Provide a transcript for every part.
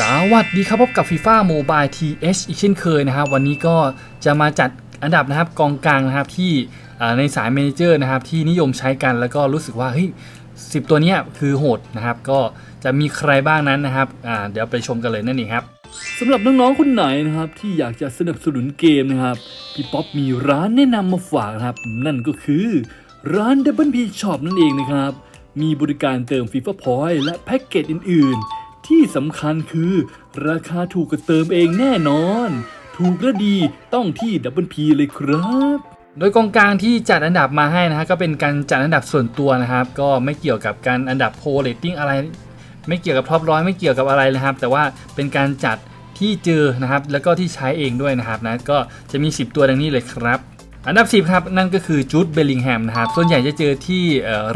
สวัสดีครับพบกับ FIFA Mobile TH อีกเช่นเคยนะครับ วันนี้ก็จะมาจัดอันดับนะครับกองกลางนะครับที่ในสายเมนเจอร์นะครับที่นิยมใช้กันแล้วก็รู้สึกว่าเฮ้ยสิตัวนี้คือโหดนะครับก็จะมีใครบ้างนั้นนะครับเดี๋ยวไปชมกันเลยนั่นเองครับสำหรับน้องๆคนไหนนะครับที่อยากจะสนับสนุนเกมนะครับพี่ป๊อปมีร้านแนะนำมาฝากนะครับ นั่นก็คือร้าน Double P Shop นั่นเองนะครับมีบริการเติม FIFA Point และแพ็กเกจอื่นๆ ที่สำคัญคือ ราคาถูกกว่าเติมเองแน่นอน ถูกและดีต้องที่ Double P เลยครับโดยกองกลางที่จัดอันดับมาให้นะฮะก็เป็นการจัดอันดับส่วนตัวนะครับ ก็ไม่เกี่ยวกับการอันดับโพลเลตติ้งอะไร ไม่เกี่ยวกับท็อปร้อยไม่เกี่ยวกับอะไรนะครับ แต่ว่าเป็นการจัดที่เจอนะครับ แล้วก็ที่ใช้เองด้วยนะครับนะก็จะมี 10 ตัวดังนี้เลยครับ อันดับ 10ครับนั่นก็คือจูดเบลลิงแฮมนะครับ ส่วนใหญ่จะเจอที่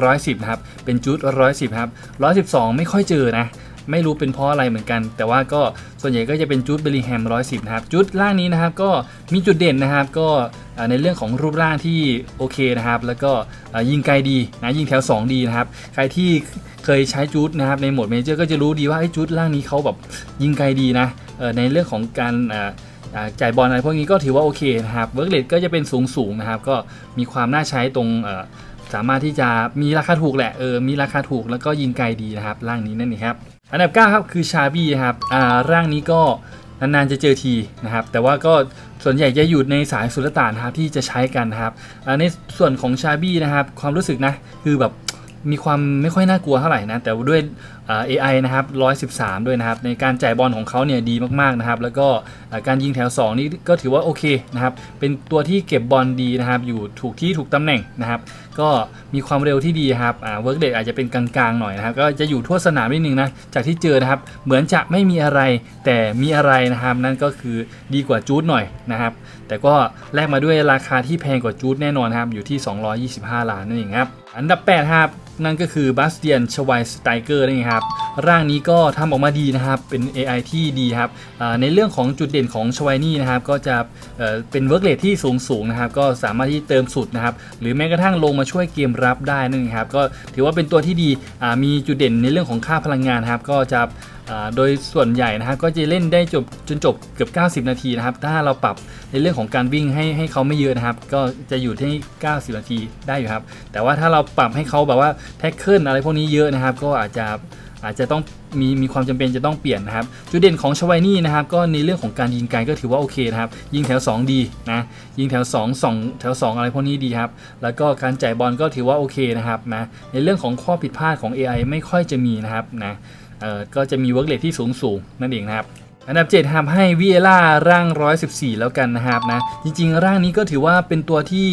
ร้อยสิบนะครับเป็นจูดร้อยสิบครับร้อยสิบสองไม่ค่อยเจอนะ ไม่รู้เป็นเพราะอะไรเหมือนกัน แต่ว่าก็ส่วนใหญ่ก็จะเป็นจูดเบลิแฮมร้อยสิบนะครับจูดล่างนี้นะครับก็มีจุดเด่นนะครับ ก็ในเรื่องของรูปร่างที่โอเคนะครับ แล้วก็ยิงไกลดีนะยิงแถว 2 ดีนะครับ ใครที่เคยใช้จูดนะครับในโหมดเมเจอร์ก็จะรู้ดีว่าไอ้จูดล่างนี้เขาแบบยิงไกลดีนะในเรื่องของการจ่ายบอลอะไรพวกนี้ก็ถือว่าโอเคนะครับเวิร์กเลทก็จะเป็นสูงสูงนะครับ ก็มีความน่าใช้ตรงสามารถที่จะมีราคาถูกแหละเออมีราคาถูกแล้วก็ยิงไกลดีนะครับ ร่างนี้นั่นเองครับ อันดับ 9 ครับ คือชาบี้ครับอ่าร่างนี้ก็นานๆจะเจอทีนะครับ แต่ว่าก็ส่วนใหญ่จะอยู่ในสายสุลต่านครับที่จะใช้กันนะครับอ่าในส่วนของชาบี้นะครับ ความรู้สึกนะคือแบบมีความไม่ค่อยน่ากลัวเท่าไหร่นะ แต่ด้วยอ่า AI นะครับ 113 ด้วยนะครับ ในการจ่ายบอลของเขาเนี่ยดีมากๆนะครับ แล้วก็การยิงแถว 2 นี่ก็ถือว่าโอเคนะครับ เป็นตัวที่เก็บบอลดีนะครับ อยู่ถูกที่ถูกตำแหน่งนะครับก็มีความเร็วที่ดีครับอ่าเวิร์กเดอาจจะเป็นกลางๆหน่อยนะครับก็จะอยู่ทั่วสนามนิดนึงนะจากที่เจอนะครับเหมือนจะไม่มีอะไรแต่มีอะไรนะครับ นั่นก็คือดีกว่าจูดหน่อยนะครับ แต่ก็แลกมาด้วยราคาที่แพงกว่าจูดแน่นอนครับอยู่ที่ 225 ล้านนั่นเองครับอันดับ8ครับนั่นก็คือบาสเตียนชวายสไตเกอร์นั่นเองครับ ร่างนี้ก็ทำออกมาดีนะครับ เป็น AI ที่ดีครับในเรื่องของจุดเด่นของชวายนี่นะครับ ก็จะเอ่อเป็นเวิร์กเลทที่สูงสูงๆนะครับ ก็สามารถที่เติมสุดนะครับ หรือแม้กระทั่งลงมาช่วยเกมรับได้นั่นเองครับก็ถือว่าเป็นตัวที่ดีมีจุดเด่นในเรื่องของค่าพลังงานครับก็จะโดยส่วนใหญ่นะครับก็จะเล่นได้จบจนจบเกือบ 90 นาทีนะครับ ถ้าเราปรับในเรื่องของการวิ่งให้ให้เขาไม่เยอะนะครับ ก็จะอยู่ที่ 90 นาทีได้อยู่ครับ แต่ว่าถ้าเราปรับให้เขาแบบว่าแท็กเกิลอะไรพวกนี้เยอะนะครับ ก็อาจจะ อาจจะต้องมีมีความจำเป็นจะต้องเปลี่ยนนะครับ จุดเด่นของชวายนี่นะครับ ก็ในเรื่องของการยิงไกลก็ถือว่าโอเคนะครับ ยิงแถว 2 ดีนะ ยิงแถว2 2แถว 2 อะไรพวกนี้ดีครับ แล้วก็การจ่ายบอลก็ถือว่าโอเคนะครับนะ ในเรื่องของข้อผิดพลาดของ AI ไม่ค่อยจะมีนะครับนะเอ่อก็จะมีเวิร์กเลทที่สูงสูงนั่นเองนะครับอันดับ7ครับให้วีเอล่าร่าง 114 แล้วกันนะครับนะจริงๆ ร่างนี้ก็ถือว่าเป็นตัวที่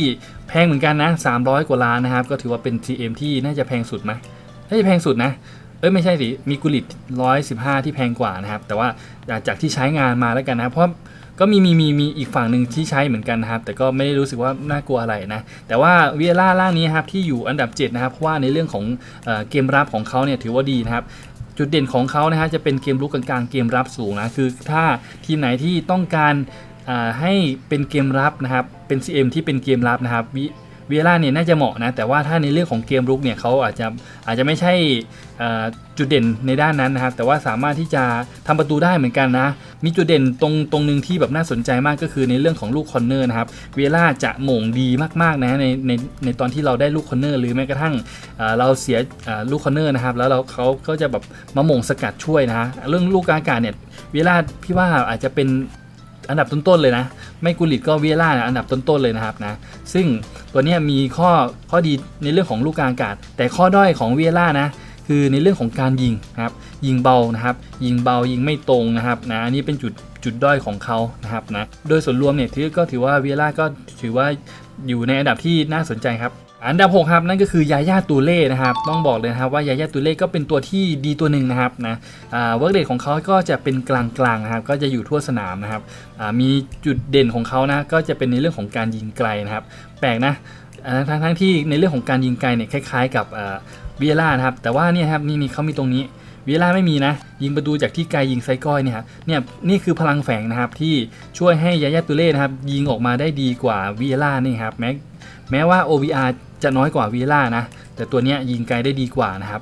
แพงเหมือนกันนะ 300 กว่าล้านนะครับ ก็ถือว่าเป็น TM ที่น่าจะแพงสุดไหมน่าจะแพงสุดนะ เอ้ยไม่ใช่สิมีกุลิต115ที่แพงกว่านะครับ แต่ว่าจากที่ใช้งานมาแล้วกันนะเพราะก็มีมีมีมีอีกฝั่งหนึ่งที่ใช้เหมือนกันนะครับ แต่ก็ไม่ได้รู้สึกว่าน่ากลัวอะไรนะ แต่ว่าวีเอล่าร่างนี้ครับที่อยู่อันดับ 7 นะครับ เพราะว่าในเรื่องของเอเกมรับของเขาเนี่ยถือว่าดีนะครับ จุดเด่นของเขานะฮะจะเป็นเกมลุกกลางๆเกมรับสูงนะคือถ้าทีมไหนที่ต้องการให้เป็นเกมรับนะครับเป็น CM ที่เป็นเกมรับนะครับ เวล่าเนี่ยน่าจะเหมาะนะ แต่ว่าถ้าในเรื่องของเกมรุกเนี่ยเขาอาจจะอาจจะไม่ใช่จุดเด่นในด้านนั้นนะครับ แต่ว่าสามารถที่จะทำประตูได้เหมือนกันนะ มีจุดเด่นตรงตรงหนึ่งที่แบบน่าสนใจมากก็คือในเรื่องของลูกคอนเนอร์นะครับ เวล่าจะหม่งดีมากๆนะในในในตอนที่เราได้ลูกคอนเนอร์หรือแม้กระทั่งเราเสียลูกคอนเนอร์นะครับ แล้วเราเขาก็จะแบบมาหม่งสกัดช่วยนะฮะเรื่องลูกอากาศเนี่ย เวลาพี่ว่าอาจจะเป็น อันดับต้นๆเลยนะ ไม่กุลิตก็เวียล่าอันดับต้นๆเลยนะครับนะ ซึ่งตัวนี้มีข้อข้อดีในเรื่องของลูกกลางอากาศ แต่ข้อด้อยของเวียล่านะคือในเรื่องของการยิงนะครับ ยิงเบานะครับ ยิงเบายิงไม่ตรงนะครับนะอันนี้เป็นจุดจุดด้อยของเขานะครับนะ โดยส่วนรวมเนี่ยถือก็ถือว่าเวียล่าก็ถือว่าอยู่ในอันดับที่น่าสนใจครับ อันดับ6ครับนั่นก็คือยาย่าตูเล่นะครับต้องบอกเลยนะครับว่ายาย่าตูเล่ก็เป็นตัวที่ดีตัวหนึ่งนะครับนะเวิร์กเดทของเขาก็จะเป็นกลางๆนะครับก็จะอยู่ทั่วสนามนะครับมีจุดเด่นของเขานะก็จะเป็นในเรื่องของการยิงไกลนะครับแปลกนะทั้งทั้งที่ในเรื่องของการยิงไกลเนี่ยคล้ายๆกับเวียร่านะครับแต่ว่าเนี่ยครับนี่นี่เขามีตรงนี้เวลาไม่มีนะ ยิงประตูจากที่ไกลยิงไซก้อยเนี่ยครับเนี่ยนี่คือพลังแฝงนะครับที่ช่วยให้ยายาตุเล่นะครับยิงออกมาได้ดีกว่าวีเอล่านี่ครับแม้แม้ว่า OVR จะน้อยกว่าวีล่านะ แต่ตัวนี้ยิงไกลได้ดีกว่านะครับ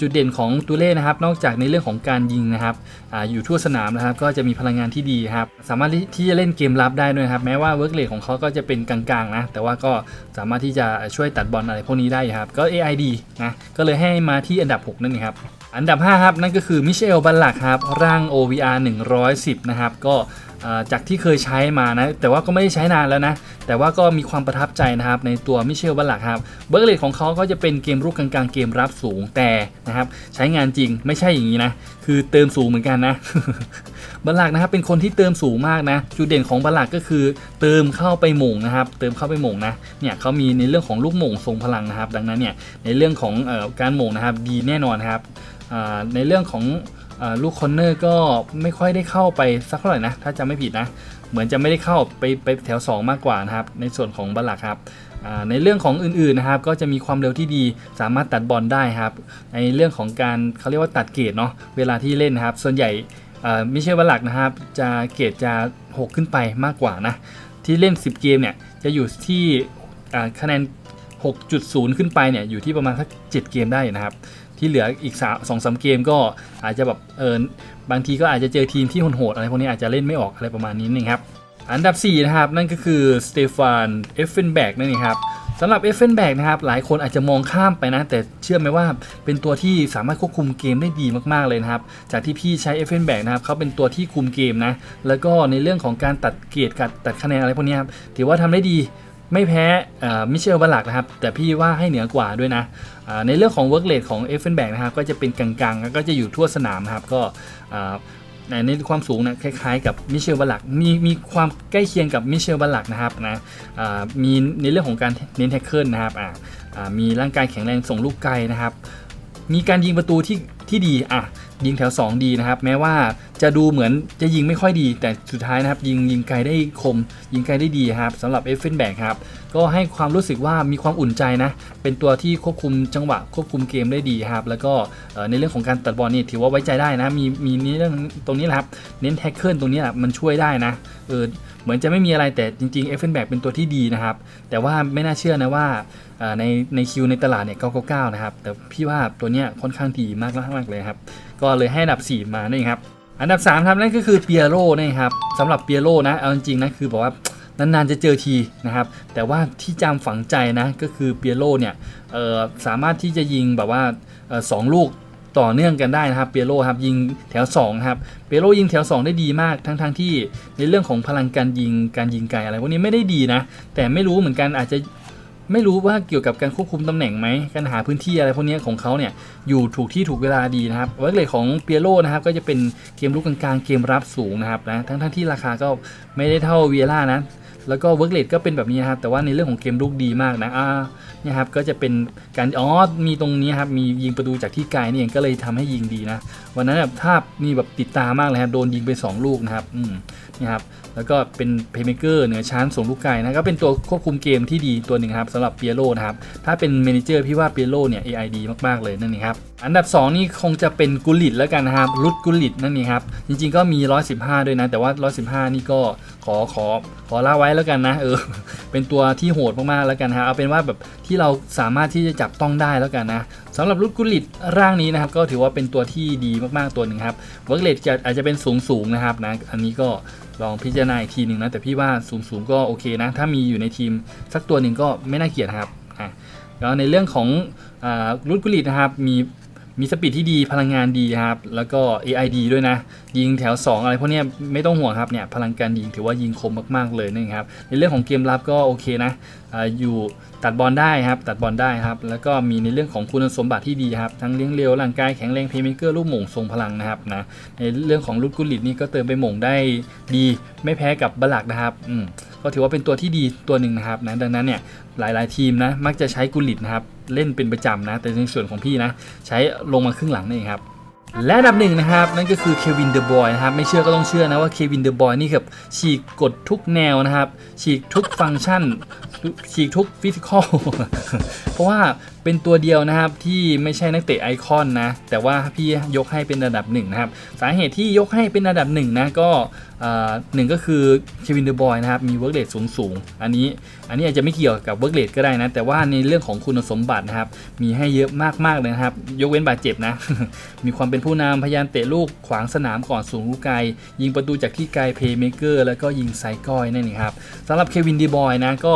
จุดเด่นของตูเล่นะครับ นอกจากในเรื่องของการยิงนะครับออยู่ทั่วสนามนะครับ ก็จะมีพลังงานที่ดีครับ สามารถที่จะเล่นเกมรับได้ด้วยครับ แม้ว่าเวิร์กเลทของเขาก็จะเป็นกลางๆนะ แต่ว่าก็สามารถที่จะช่วยตัดบอลอะไรพวกนี้ได้ครับ ก็ AI ดีนะ ก็เลยให้มาที่อันดับ 6 นั่นเองครับ อันดับ 5 ครับ นั่นก็คือมิเชล บัลลักครับ ร่าง OVR 110 นะครับ ก็ จากที่เคยใช้มานะ แต่ว่าก็ไม่ได้ใช้นานแล้วนะ แต่ว่าก็มีความประทับใจนะครับ ในตัวมิเชลบัลลักครับเบิร์กเลทของเขาก็จะเป็นเกมรุกกลางๆเกมรับสูงแต่นะครับ ใช้งานจริงไม่ใช่อย่างนี้นะ คือเติมสูงเหมือนกันนะบัลลักนะครับเป็นคนที่เติมสูงมากนะจุดเด่นของบัลลักก็คือ เติมเข้าไปหม่งนะครับ เติมเข้าไปหม่งนะเนี่ยเขามีในเรื่องของลูกหม่งทรงพลังนะครับ ดังนั้นเนี่ยในเรื่องของอการหม่งนะครับดีแน่นอนครับในเรื่องของ ลูกคอนเนอร์ก็ไม่ค่อยได้เข้าไปสักเท่าไหร่นะ ถ้าจำไม่ผิดนะ เหมือนจะไม่ได้เข้าไปไปแถว 2 มากกว่านะครับ ในส่วนของบัลลักครับในเรื่องของอื่นๆนะครับ ก็จะมีความเร็วที่ดีสามารถตัดบอลได้ครับ ในเรื่องของการเขาเรียกว่าตัดเกรดเนาะเวลาที่เล่นนะครับ ส่วนใหญ่มิเชลบัลลักนะครับ จะเกรดจะ 6 ขึ้นไปมากกว่านะที่เล่น 10 เกมเนี่ยจะอยู่ที่คะแนน 6.0 ขึ้นไปเนี่ยอยู่ที่ประมาณสัก 7 เกมได้นะครับ ที่เหลืออีก3 2 3เกมก็อาจจะแบบเออบางทีก็อาจจะเจอทีมที่โหดๆอะไรพวกนี้อาจจะเล่นไม่ออกอะไรประมาณนี้นึงครับ อันดับ 4 นะครับ นั่นก็คือสเตฟานเอฟเฟนแบกนั่นเองครับสำหรับเอฟเฟนแบกนะครับ หลายคนอาจจะมองข้ามไปนะ แต่เชื่อไหมว่าเป็นตัวที่สามารถควบคุมเกมได้ดีมากๆเลยนะครับ จากที่พี่ใช้เอฟเฟนแบกนะครับเขาเป็นตัวที่คุมเกมนะ แล้วก็ในเรื่องของการตัดเกรดกัดตัดคะแนนอะไรพวกนี้ครับถือว่าทำได้ดี ไม่แพ้มิเชลบัลลักนะครับ แต่พี่ว่าให้เหนือกว่าด้วยนะ ในเรื่องของเวิร์กเลทของเอฟเฟนแบกนะครับ ก็จะเป็นกลางๆ แล้วก็จะอยู่ทั่วสนามนะครับ ก็ในความสูงนะคล้ายๆ กับมิเชลบัลลักมีมีความใกล้เคียงกับมิเชลบัลลักนะครับนะมีในเรื่องของการเน้นแท็กเกิลนะครับมีร่างกายแข็งแรงส่งลูกไกลนะครับ มีการยิงประตูที่ ที่ดีอะยิงแถว 2 ดีนะครับ แม้ว่าจะดูเหมือนจะยิงไม่ค่อยดี แต่สุดท้ายนะครับ ยิงยิงไกลได้คม ยิงไกลได้ดีครับสำหรับเอฟเฟนแบกครับก็ให้ความรู้สึกว่ามีความอุ่นใจนะ เป็นตัวที่ควบคุมจังหวะควบคุมเกมได้ดีครับ แล้วก็ในเรื่องของการตัดบอลนี่ถือว่าไว้ใจได้นะ มีมีในเรื่องตรงนี้แหละครับ เน้นแท็กเกิลตรงนี้แหละมันช่วยได้นะเออเหมือนจะไม่มีอะไรแต่จริงๆเอฟเฟนแบกเป็นตัวที่ดีนะครับ แต่ว่าไม่น่าเชื่อนะว่าในในคิวในตลาดเนี่ย999นะครับแต่พี่ว่าตัวเนี้ยค่อนข้างดีมากมากๆเลยครับ ก็เลยให้อันดับ 4 มานี่ครับ อันดับ 3ครับนั่นก็คือเปียโรนะครับสำหรับเปียโรนะเอาจริงๆนะคือบอกว่านานๆจะเจอทีนะครับ แต่ว่าที่จำฝังใจนะก็คือเปียโรเนี่ยสามารถที่จะยิงแบบว่าสองลูกต่อเนื่องกันได้นะครับเปียโรครับยิงแถว2ครับเปียโรยิงแถว 2 ได้ดีมากทั้งๆทที่ในเรื่องของพลังการยิงการยิงไกลอะไรพวกนี้ไม่ได้ดีนะ แต่ไม่รู้เหมือนกันอาจจะ ไม่รู้ว่าเกี่ยวกับการควบคุมตำแหน่งไหมการหาพื้นที่อะไรพวกนี้ของเขาเนี่ยอยู่ถูกที่ถูกเวลาดีนะครับเวิร์กเลทของเปียโรนะครับก็จะเป็นเกมลุกกลางๆเกมรับสูงนะครับนะทั้งทั้งๆที่ราคาก็ไม่ได้เท่าเวียร่านะ แล้วก็เวิร์กเลทก็เป็นแบบนี้นะครับแต่ว่าในเรื่องของเกมลุกดีมากนะอ่าเนี่ยครับก็จะเป็นการอ๋อมีตรงนี้ครับมียิงประตูจากที่ไกลนี่เองก็เลยทำให้ยิงดีนะวันนั้นแบบภาพนี่แบบติดตามากเลยครับโดนยิงไปสองลูกนะครับอืมนี่ครับแล้วก็เป็นเพย์เมเกอร์เหนือชั้นส่งลูกไกลนะก็เป็นตัวควบคุมเกมที่ดีตัวหนึ่งครับสำหรับเปียโรนะครับถ้าเป็นเมนเจอร์พี่ว่าเปียโรเนี่ย AI ดีมากๆเลยนั่นเองครับอันดับ 2 นี่คงจะเป็นกุลิตแล้วกันนะครับรุดกุลิตนั่นเองครับจริงๆก็มี 115 ด้วยนะ แต่ว่า 115 นี่ก็ขอขอขอละไว้แล้วกันนะเออเป็นตัวที่โหดมากๆแล้วกันครับเอาเป็นว่าแบบที่เราสามารถที่จะจับต้องได้แล้วกันนะสำหรับรุดกุลิตร่างนี้นะครับก็ถือว่าเป็นตัวที่ดีมากๆตัวหนึ่งครับเวิร์กเลทจะอาจจะเป็นสูงสูงๆนะครับนะอันนี้ก็ลองพิจารณาอีกทีหนึ่งนะแต่พี่ว่าสูงสูงๆก็โอเคนะถ้ามีอยู่ในทีมสักตัวหนึ่งก็ไม่น่าเกลียดครับอะแล้วในเรื่องของอรุดกุลิตนะครับมี มีสปีดที่ดีพลังงานดีครับ แล้วก็ AI ดีด้วยนะ ยิงแถว 2 อะไรพวกนี้ไม่ต้องห่วงครับเนี่ยพลังการยิงถือว่ายิงคมมากๆเลยนะครับ ในเรื่องของเกมรับก็โอเคนะ อยู่ตัดบอลได้ครับ ตัดบอลได้ครับ แล้วก็มีในเรื่องของคุณสมบัติที่ดีครับ ทั้งเลี้ยงเร็วร่างกายแข็งแรงเพย์เมเกอร์ลูกหม่งทรงพลังนะครับนะ ในเรื่องของลูกกุลิตนี่ก็เติมไปหม่งได้ดี ไม่แพ้กับบลักนะครับ อืมก็ถือว่าเป็นตัวที่ดีตัวหนึ่งนะครับนะ ดังนั้นเนี่ยหลายๆ ทีมนะมักจะใช้กุลิตนะครับ เล่นเป็นประจำนะ แต่ในส่วนของพี่นะ ใช้ลงมาครึ่งหลังนี่เองครับ และอันดับหนึ่งนะครับนั่นก็คือเควินเดอะบอยนะครับไม่เชื่อก็ต้องเชื่อนะว่าเควินเดอะบอยนี่แบบฉีกกฎทุกแนวนะครับฉีกทุกฟังก์ชันฉีกทุกฟิสิกอลเพราะว่า เป็นตัวเดียวนะครับที่ไม่ใช่นักเตะไอคอนนะ แต่ว่าพี่ยกให้เป็นระดับหนึ่งนะครับ สาเหตุที่ยกให้เป็นระดับหนึ่งนะก็หนึ่งก็คือเควินเดอ b บอยนะครับมีเวิร์กเรทสูงสูงอันนี้อันนี้อาจจะไม่เกี่ยวกับเวิร์กเรทก็ได้นะ แต่ว่าในเรื่องของคุณสมบัตินะครับ มีให้เยอะมากๆเลยนะครับ ยกเว้นบาดเจ็บนะ มีความเป็นผู้นำพยายามเตะลูกขวางสนามก่อนสูงลูกไกล ยิงประตูจากที่ไกลเพย์เมเกอร์แล้วก็ยิงไซก้อยนั่นเองครับสำหรับเควินเดีบอยนะก็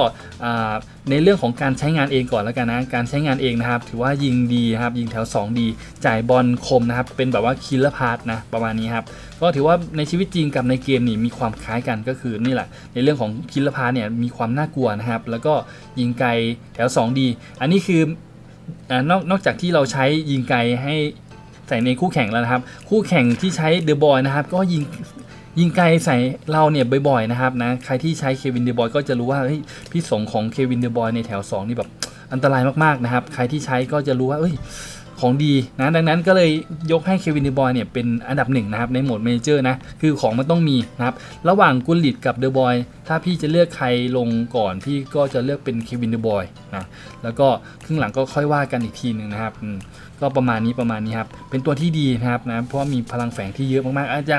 ในเรื่องของการใช้งานเองก่อนแล้วกันนะการใช้งานเองนะครับ ถือว่ายิงดีครับยิงแถว 2 ดี จ่ายบอลคมนะครับ เป็นแบบว่าคิลเลอร์พาร์ทนะประมาณนี้ครับก็ถือว่าในชีวิตจริงกับในเกมนี่มีความคล้ายกันก็คือนี่แหละ ในเรื่องของคิลเลอร์พาร์ทเนี่ยมีความน่ากลัวนะครับ แล้วก็ยิงไกลแถว 2 ดี อันนี้คืออนอกนอกจากที่เราใช้ยิงไกลให้ใส่ในคู่แข่งแล้วนะครับ คู่แข่งที่ใช้เดอะบอยนะครับ ก็ยิง ยิงไกลใส่เราเนี่ยบ่อยๆนะครับนะใครที่ใช้เควินเดอะบอยก็จะรู้ว่าเฮ้ยพี่สงของเควินเดอะบอยในแถว 2 นี่แบบอันตรายมากๆนะครับ ใครที่ใช้ก็จะรู้ว่าเอ้ยของดีนะดังนั้นก็เลยยกให้เควินเดอะบอยเนี่ยเป็นอันดับหนึ่งนะครับในโหมดเมเจอร์นะคือของมันต้องมีนะครับระหว่างกุลลิตกับเดอะบอยถ้าพี่จะเลือกใครลงก่อนพี่ก็จะเลือกเป็นเควินเดอะบอยนะแล้วก็ครึ่งหลังก็ค่อยว่ากันอีกทีหนึ่งนะครับ ก็ประมาณนี้ประมาณนี้ครับ เป็นตัวที่ดีนะครับนะ เพราะว่ามีพลังแฝงที่เยอะมากๆ อาจจะ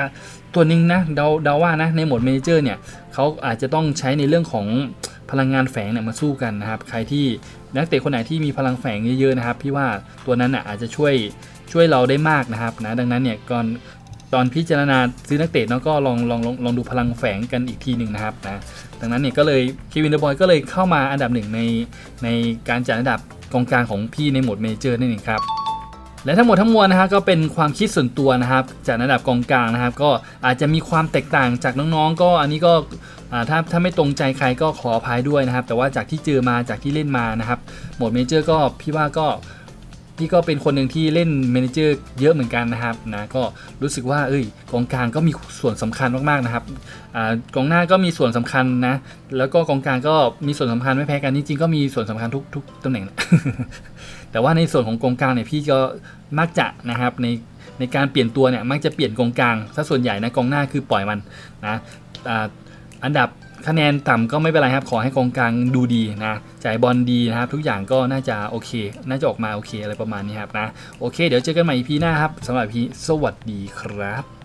ตัวหนึ่งนะเดาเดาว่านะในโหมดเมเจอร์เนี่ยเขาอาจจะต้องใช้ในเรื่องของพลังงานแฝงเนี่ยมาสู้กันนะครับ ใครที่นักเตะคนไหนที่มีพลังแฝงเยอะๆนะครับ พี่ว่าตัวนั้นน่ะอาจจะช่วยช่วยเราได้มากนะครับนะดังนั้นเนี่ยก่อนตอนพิจารณาซื้อนักเตะเนาะก็ลองลองลองลองดูพลังแฝงกันอีกทีหนึ่งนะครับนะดังนั้นเนี่ยก็เลยเควินเดอะบอยก็เลยเข้ามาอันดับหนึ่งในในการจัดอันดับกองกลางของพี่ในโหมดเมเจอร์นั่นเองครับ และทั้งหมดทั้งมวลนะฮะก็เป็นความคิดส่วนตัวนะครับจากระดับกองกลางนะครับ ก็อาจจะมีความแตกต่างจากน้องๆ ก็อันนี้ก็ถ้าถ้าไม่ตรงใจใครก็ขออภัยด้วยนะครับ แต่ว่าจากที่เจอมาจากที่เล่นมานะครับโหมดเมเจอร์ก็พี่ว่าก็ พี่ก็เป็นคนหนึ่งที่เล่นเมนเจอร์เยอะเหมือนกันนะครับนะก็รู้สึกว่าเอ้ยกองกลางก็มีส่วนสำคัญมากๆนะครับอ่ากองหน้าก็มีส่วนสำคัญนะ แล้วก็กองกลางก็มีส่วนสำคัญไม่แพ้กันจริงๆก็มีส่วนสำคัญทุกทุกตำแหน่ง แต่ว่าในส่วนของกองกลางเนี่ยพี่ก็มักจะนะครับในในการเปลี่ยนตัวเนี่ยมักจะเปลี่ยนกองกลางซะส่วนใหญ่นะกองหน้าคือปล่อยมันนะออันดับ คะแนนต่ำก็ไม่เป็นไรครับ ขอให้กองกลางดูดีนะจ่ายบอลดีนะครับ ทุกอย่างก็น่าจะโอเค น่าจะออกมาโอเคอะไรประมาณนี้ครับนะ โอเค เดี๋ยวเจอกันใหม่ EP หน้าครับสำหรับพีสวัสดีครับ